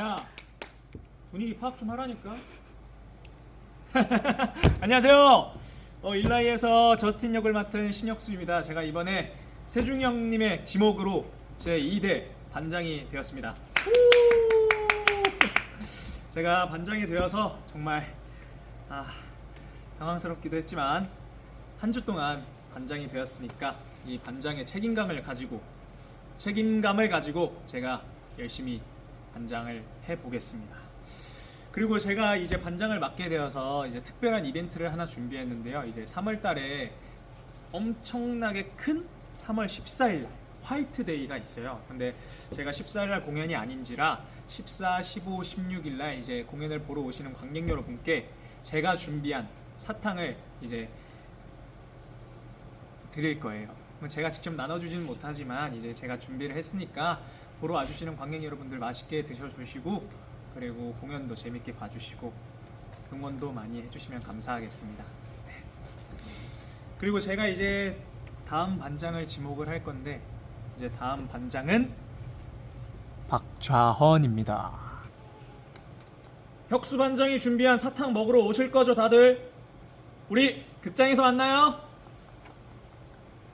야 분위기 파악 좀 하라니까. 안녕하세요. 어, 일라이에서 저스틴 역을 맡은 신혁수입니다. 제가 이번에 세중이 형님의 지목으로 제 2대 반장이 되었습니다. 제가 반장이 되어서 정말 아, 당황스럽기도 했지만 한 주 동안 반장이 되었으니까 이 반장의 책임감을 가지고 책임감을 가지고 제가 열심히 반장을 해 보겠습니다. 그리고 제가 이제 반장을 맡게 되어서 이제 특별한 이벤트를 하나 준비했는데요. 이제 3월 달에 엄청나게 큰 3월 14일 날 화이트데이가 있어요. 근데 제가 14일 날 공연이 아닌지라 14, 15, 16일 날 이제 공연을 보러 오시는 관객 여러분께 제가 준비한 사탕을 이제 드릴 거예요. 뭐 제가 직접 나눠주지는 못하지만 이제 제가 준비를 했으니까 보러 와주시는 관객 여러분들 맛있게 드셔주시고 그리고 공연도 재밌게 봐주시고 응원도 많이 해주시면 감사하겠습니다. 그리고 제가 이제 다음 반장을 지목을 할 건데 이제 다음 반장은 박좌헌입니다. 혁수 반장이 준비한 사탕 먹으러 오실 거죠, 다들? 우리 극장에서 만나요.